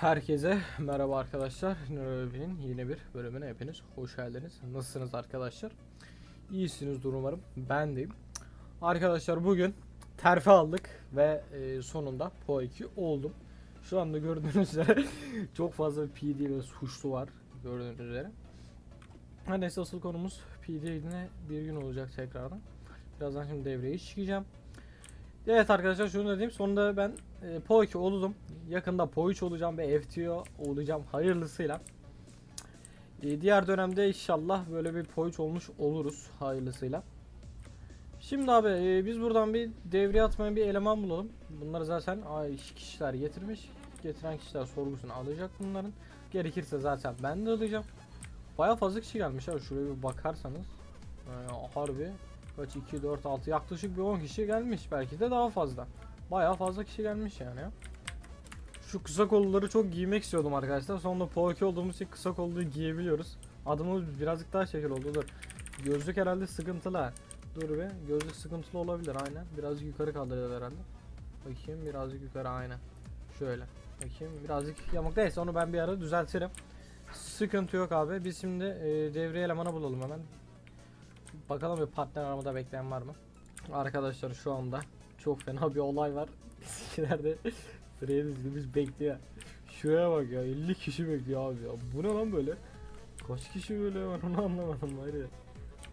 Herkese merhaba arkadaşlar. Nörobi'nin yeni bir bölümüne hepiniz hoş geldiniz. Nasılsınız arkadaşlar? İyisiniz umarım. Ben deyim. Arkadaşlar bugün terfi aldık ve e, sonunda Po 2 oldum. Şu anda gördüğünüz üzere çok fazla PD ve suçlu var gördüğünüz üzere. Her neyse asıl konumuz PD yine bir gün olacak tekrardan. Birazdan şimdi devreye çıkacağım. Evet arkadaşlar şunu da diyeyim. Sonunda ben e, Po 2 oldum. Yakında Po 3 olacağım ve FTO olacağım hayırlısıyla. E, diğer dönemde inşallah böyle bir Po 3 olmuş oluruz hayırlısıyla. Şimdi abi e, biz buradan bir devreye atmayan bir eleman bulalım. Bunları zaten ay, kişiler getirmiş. Getiren kişiler sorgusunu alacak bunların. Gerekirse zaten ben de alacağım. Baya fazla kişi gelmiş abi şuraya bir bakarsanız. Yani harbi kaç 2 4 6 yaklaşık bir 10 kişi gelmiş belki de daha fazla. Baya fazla kişi gelmiş yani ya. Şu kısa kolluları çok giymek istiyordum arkadaşlar. Sonunda PoK olduğumuz için kısa kolluğu giyebiliyoruz. Adımız birazcık daha şekil oldu. Dur. Gözlük herhalde sıkıntılı. Dur be. Gözlük sıkıntılı olabilir aynen. Birazcık yukarı kaldırıyor herhalde. Bakayım birazcık yukarı aynen. Şöyle. Bakayım birazcık yamuk. Neyse onu ben bir ara düzeltirim. Sıkıntı yok abi. Biz şimdi e, devre elemanı bulalım hemen. Bakalım bir partner aramada bekleyen var mı? Arkadaşlar şu anda çok fena bir olay var. Bizimkilerde sıraya dizilmiş bekliyor. Şuraya bak ya 50 kişi bekliyor abi ya. Bu ne lan böyle? Kaç kişi böyle var onu anlamadım var ya.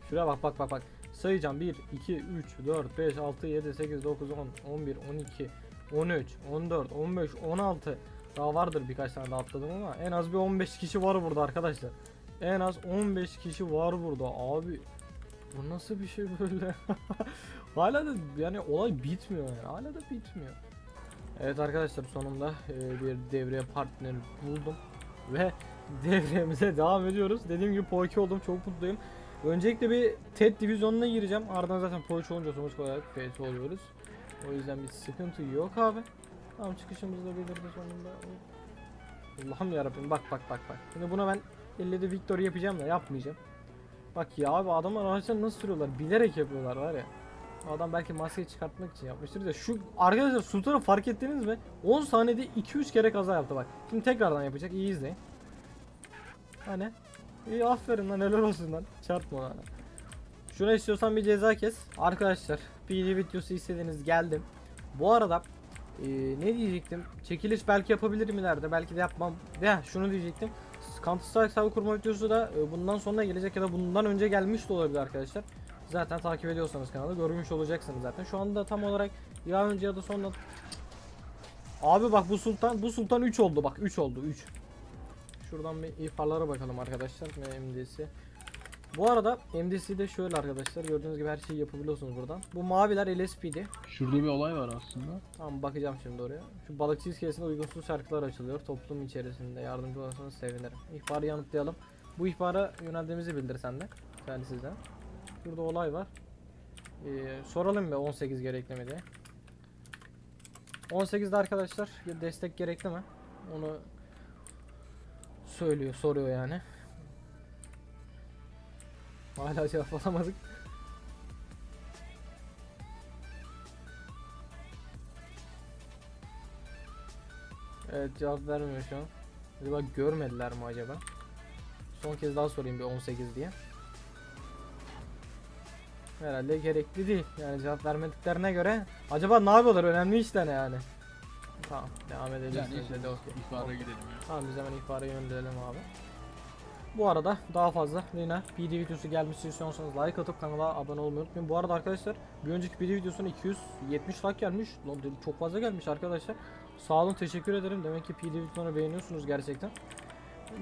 Şuraya bak bak bak bak. Sayacağım 1, 2, 3, 4, 5, 6, 7, 8, 9, 10, 11, 12, 13, 14, 15, 16. Daha vardır birkaç tane daha atladım ama en az bir 15 kişi var burada arkadaşlar. En az 15 kişi var burada abi. Bu nasıl bir şey böyle? Hala da yani olay bitmiyor yani. Hala da bitmiyor. Evet arkadaşlar sonunda e, bir devreye partner buldum ve devremize devam ediyoruz. Dediğim gibi Po 2 oldum çok mutluyum. Öncelikle bir TED divizyonuna gireceğim. Ardından zaten Po 3 olunca sonuç olarak FT oluyoruz. O yüzden bir sıkıntı yok abi. Tamam çıkışımız da belirdi sonunda. Allah'ım yarabbim bak bak bak bak. Şimdi buna ben elle de victory yapacağım da yapmayacağım. Bak ya abi adamlar araçları nasıl sürüyorlar bilerek yapıyorlar var ya. Adam belki maskeyi çıkartmak için yapmıştır da şu arkadaşlar Sultan'ı fark ettiniz mi? 10 saniyede 2-3 kere kaza yaptı bak. Şimdi tekrardan yapacak iyi izleyin. Hani? İyi aferin lan helal olsun lan. Çarpma lan. Şuna istiyorsan bir ceza kes. Arkadaşlar PD videosu istediğiniz geldim. Bu arada eee, ne diyecektim? Çekiliş belki yapabilirim ileride. Belki de yapmam. Ya şunu diyecektim. Counter Strike hesabı kurma videosu da e, bundan sonra gelecek ya da bundan önce gelmiş de olabilir arkadaşlar. Zaten takip ediyorsanız kanalı görmüş olacaksınız zaten. Şu anda tam olarak ya önce ya da sonra Abi bak bu sultan bu sultan 3 oldu bak 3 oldu 3. Şuradan bir ihbarlara bakalım arkadaşlar MD'si. Bu arada MDC'de şöyle arkadaşlar gördüğünüz gibi her şeyi yapabiliyorsunuz buradan. Bu maviler LSP'di. Şurada bir olay var aslında. Tamam bakacağım şimdi oraya. Şu balıkçı iskelesinde uygunsuz şarkılar açılıyor. Toplum içerisinde yardımcı olursanız sevinirim. İhbarı yanıtlayalım. Bu ihbara yöneldiğimizi bildir sen de. Yani sizden. Şurada olay var. Ee, soralım be 18 gerekli mi diye. 18'de arkadaşlar destek gerekli mi? Onu söylüyor, soruyor yani. Hala cevap alamadık. Evet cevap vermiyor şu an. Acaba görmediler mi acaba? Son kez daha sorayım bir 18 diye. Herhalde gerekli değil. Yani cevap vermediklerine göre acaba ne yapıyorlar? Önemli işte ne yani. Tamam devam edelim. Yani işte de okey. ihbara gidelim ya. Tamam biz hemen ihbara yönelelim abi. Bu arada daha fazla yine PD videosu gelmesi istiyorsanız like atıp kanala abone olmayı unutmayın. Bu arada arkadaşlar bir önceki PD videosuna 270 like gelmiş. Çok fazla gelmiş arkadaşlar. Sağ olun teşekkür ederim. Demek ki PD videoları beğeniyorsunuz gerçekten.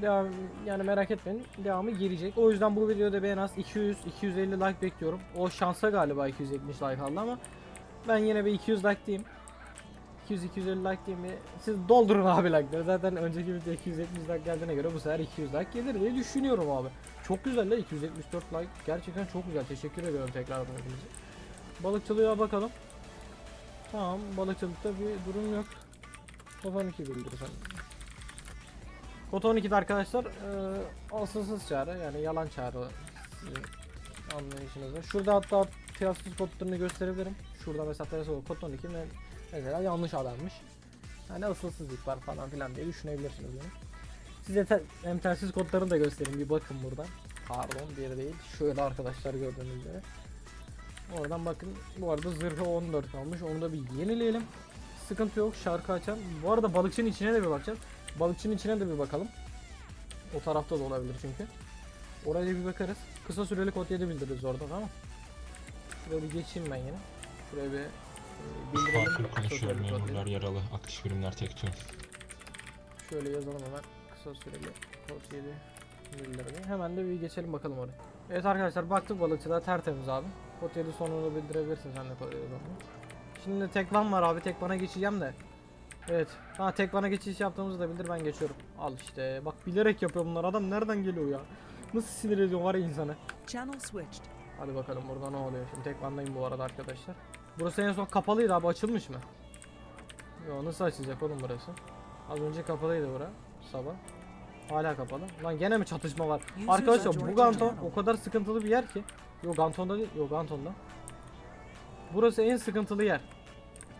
Devam yani merak etmeyin. Devamı gelecek. O yüzden bu videoda ben en az 200 250 like bekliyorum. O şansa galiba 270 like aldı ama ben yine bir 200 like diyeyim. 200-250 like diyeyim mi? Siz doldurun abi like'ları. Zaten önceki video 270 like geldiğine göre bu sefer 200 like gelir diye düşünüyorum abi. Çok güzel de 274 like. Gerçekten çok güzel. Teşekkür ediyorum tekrar hepinize. Balıkçılığa bakalım. Tamam balıkçılıkta bir durum yok. Koton 2 bildirirsen. Koton 2'de arkadaşlar eee asılsız çağrı yani yalan çağrı anlayışınızda. Şurada hatta tiyasız kodlarını gösterebilirim. Şurada mesela tiyasız Koton 2 ve mesela yanlış adanmış. Hani asılsızlık var falan filan diye düşünebilirsiniz bunu. Size te- kodlarını da göstereyim bir bakın buradan. Pardon bir değil. Şöyle arkadaşlar gördüğünüz üzere. Oradan bakın bu arada zırhı 14 kalmış onu da bir yenileyelim. Sıkıntı yok şarkı açan. Bu arada balıkçının içine de bir bakacağız. Balıkçının içine de bir bakalım. O tarafta da olabilir çünkü. Oraya bir bakarız. Kısa süreli kod 7 bildiririz orada tamam. Şuraya bir geçeyim ben yine. Şuraya bir bildirelim. Farklı konuşuyor. Memurlar yaralı. Aktif birimler tek tüm. Şöyle yazalım hemen. Kısa süreli kod 7 bildirimi. Hemen de bir geçelim bakalım oraya. Evet arkadaşlar baktık balıkçıda tertemiz abi. Kod 7 sonunu bildirebilirsin sen de kod 7 sonunu. Şimdi tekvan var abi tekvana geçeceğim de. Evet. Ha tekvana geçiş yaptığımızı da bildir ben geçiyorum. Al işte bak bilerek yapıyor bunlar adam nereden geliyor ya. Nasıl sinir ediyor var ya insanı. Channel switched. Hadi bakalım burada ne oluyor şimdi tekvandayım bu arada arkadaşlar. Burası en son kapalıydı abi açılmış mı? Yo nasıl açılacak oğlum burası? Az önce kapalıydı bura sabah. Hala kapalı. Lan gene mi çatışma var? Arkadaşlar bu Ganton o kadar sıkıntılı bir yer ki. Yo Ganton'da değil. Yo Ganton'da. Burası en sıkıntılı yer.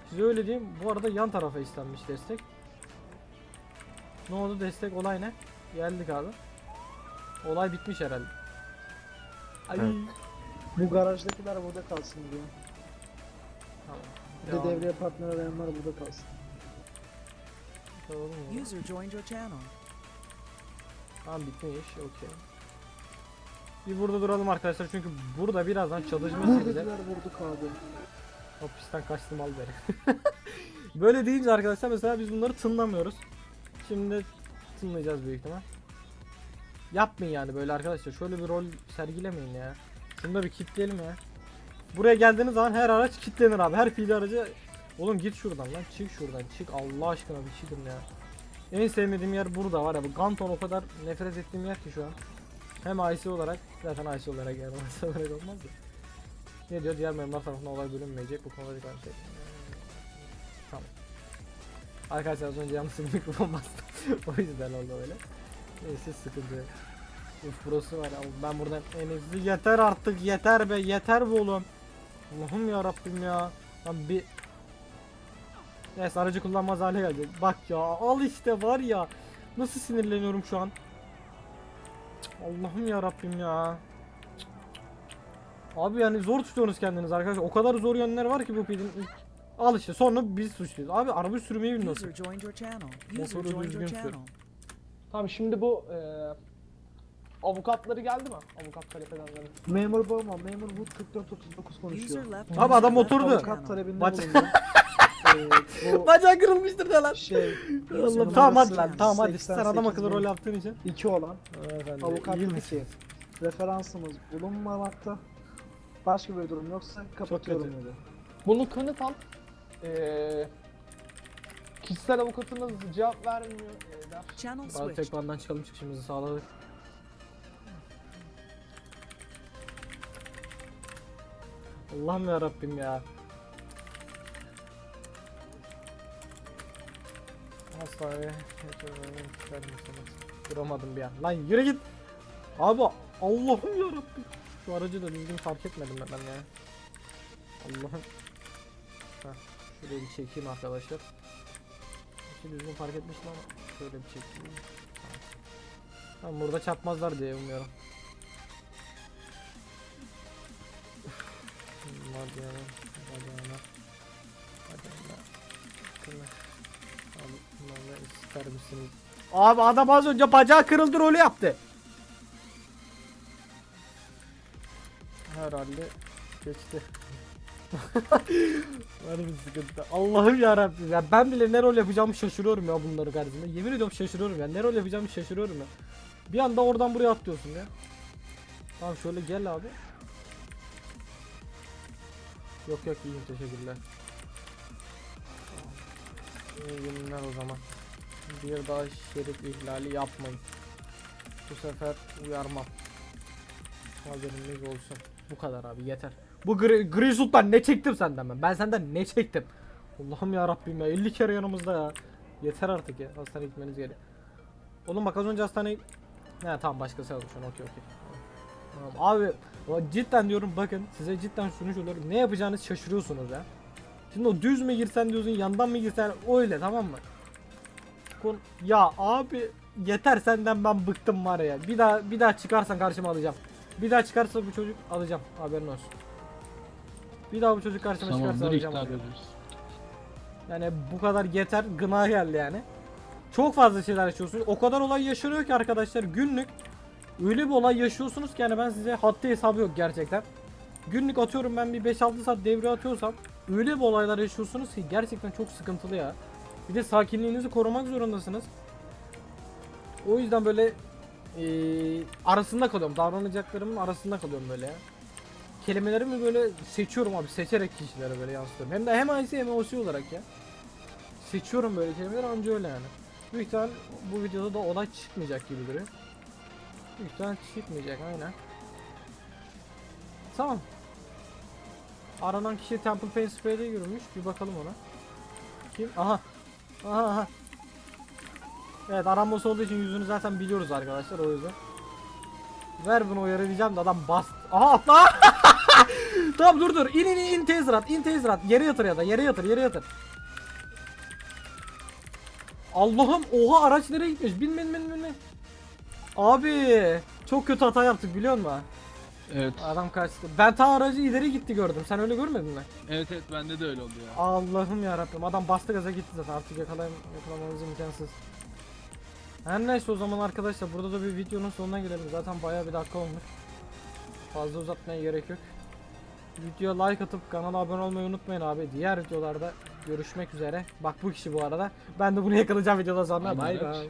Size öyle diyeyim. Bu arada yan tarafa istenmiş destek. Ne oldu destek olay ne? Geldik abi. Olay bitmiş herhalde. Ay. Evet. Bu garajdakiler burada kalsın diyor. Tamam. Bir de Devam. devreye partner arayanlar burada kalsın. Tamam mı? User joined your channel. Tamam bitmiş. Okey. Bir burada duralım arkadaşlar çünkü burada birazdan çalışma çekeceğiz. Buradakiler vurduk abi. Hapisten kaçtım al beri. Böyle deyince arkadaşlar mesela biz bunları tınlamıyoruz. Şimdi tınlayacağız büyük ihtimal. Yapmayın yani böyle arkadaşlar. Şöyle bir rol sergilemeyin ya. Şunu da bir kitleyelim ya. Buraya geldiğiniz zaman her araç kilitlenir abi. Her pili aracı... Oğlum git şuradan lan. Çık şuradan. Çık Allah aşkına bir çıkın ya. En sevmediğim yer burada var ya. Bu Ganton o kadar nefret ettiğim yer ki şu an. Hem IC olarak zaten IC olarak yani IC olarak olmaz da. Ne diyor? Diğer memurlar tarafından olay bölünmeyecek. Bu konuda dikkat şey. Tamam. Arkadaşlar az önce yanlış bir mikrofon bastım. o yüzden oldu öyle. Neyse sıkıntı. Uf burası var ya. Ben buradan en iyisi yeter artık yeter be yeter be oğlum. Allah'ım ya Rabbim ya. Lan bir Neyse aracı kullanmaz hale geldi. Bak ya al işte var ya. Nasıl sinirleniyorum şu an. Allah'ım ya Rabbim ya. Abi yani zor tutuyorsunuz kendiniz arkadaşlar. O kadar zor yönler var ki bu pilin. Al işte sonra biz suçluyuz. Abi araba sürmeyi bilmiyorsun. Motoru düzgün sür. Tamam şimdi bu eee avukatları geldi mi? Avukat talep edenleri. Memur Bowman, Memur Wood 4439 konuşuyor. Abi adam oturdu. Avukat talebinde Bac- bulundu. Ee, bu Bacağı kırılmıştır da lan. şey Allah tamam hadi lan tamam hadi sen adam 88 akıllı rol yaptığın için. iki olan Efendim, avukat iyi misin? ki referansımız bulunmamakta. Başka bir durum yoksa kapatıyorum kötü. dedi. Bunu kanıtan eee kişisel avukatınız cevap vermiyor. der. Channel Bazı switched. tekvandan çıkalım çıkışımızı sağladık. Allah'ım ya Rabbim ya. Hastaneye? Duramadım bir an. Lan yürü git. Abi Allah'ım ya Rabbim. Şu aracı da düzgün fark etmedim ben ya. Allah'ım. Şurayı bir çekeyim arkadaşlar. İki düzgün fark etmiştim ama şöyle bir çekeyim. Tamam burada çarpmazlar diye umuyorum. Yana. Kırma. Abi bunlarla ister misiniz? Abi adam az önce bacağı kırıldı rolü yaptı. Herhalde geçti. Var bir sıkıntı. Allah'ım yarabbim ya ben bile ne rol yapacağımı şaşırıyorum ya bunları karşısında. Yemin ediyorum şaşırıyorum ya. Ne rol yapacağımı şaşırıyorum ya. Bir anda oradan buraya atlıyorsun ya. Tamam şöyle gel abi. Yok yok iyiyim teşekkürler. İyi günler o zaman. Bir daha şerit ihlali yapmayın. Bu sefer uyarmam. Haberiniz olsun. Bu kadar abi yeter. Bu gri, gri ne çektim senden ben? Ben senden ne çektim? Allah'ım ya Rabbim ya 50 kere yanımızda ya. Yeter artık ya. Hastaneye gitmeniz gerekiyor. Oğlum bak az önce hastaneye... Ne tamam başkası yazmış onu okey okey. Tamam abi cidden diyorum bakın size cidden şunu söylüyorum ne yapacağınızı şaşırıyorsunuz ya. Şimdi o düz mü girsen diyorsun yandan mı girsen öyle tamam mı? Kon ya abi yeter senden ben bıktım var ya. Bir daha bir daha çıkarsan karşıma alacağım. Bir daha çıkarsa bu çocuk alacağım. Haberin olsun. Bir daha bu çocuk karşıma çıkarsa Tamamdır alacağım. Yani bu kadar yeter gına geldi yani. Çok fazla şeyler yaşıyorsunuz. O kadar olay yaşanıyor ki arkadaşlar günlük öyle bir olay yaşıyorsunuz ki yani ben size haddi hesabı yok gerçekten. Günlük atıyorum ben bir 5-6 saat devre atıyorsam öyle bir olaylar yaşıyorsunuz ki gerçekten çok sıkıntılı ya. Bir de sakinliğinizi korumak zorundasınız. O yüzden böyle eee, arasında kalıyorum. Davranacaklarımın arasında kalıyorum böyle ya. Kelimelerimi böyle seçiyorum abi. Seçerek kişilere böyle yansıtıyorum. Hem de hem IC hem OC olarak ya. Seçiyorum böyle kelimeleri anca öyle yani. Büyük ihtimal bu videoda da olay çıkmayacak gibi duruyor. İhtimal çıkmayacak aynen. Tamam. Aranan kişi Temple Pain Spray'de yürümüş. Bir bakalım ona. Kim? Aha. Aha aha. Evet aranması olduğu için yüzünü zaten biliyoruz arkadaşlar o yüzden. Ver bunu uyarı diyeceğim adam bast. Aha atla. tamam dur dur. İn in in taser at. in taser at. Yere yatır ya da yere yatır yere yatır. Allah'ım oha araç nereye gitmiş? Bin bin bin bin. bin. Abi çok kötü hata yaptık biliyor musun? Evet. Adam kaçtı. Ben ta aracı ileri gitti gördüm. Sen öyle görmedin mi? Evet evet bende de öyle oldu ya. Allah'ım ya Rabbim. Adam bastı gaza gitti zaten. Artık yakalayam yakalamamız imkansız. Her neyse o zaman arkadaşlar burada da bir videonun sonuna gelelim. Zaten bayağı bir dakika olmuş. Fazla uzatmaya gerek yok. Videoya like atıp kanala abone olmayı unutmayın abi. Diğer videolarda görüşmek üzere. Bak bu kişi bu arada. Ben de bunu yakalayacağım videoda sonra. Bay bay.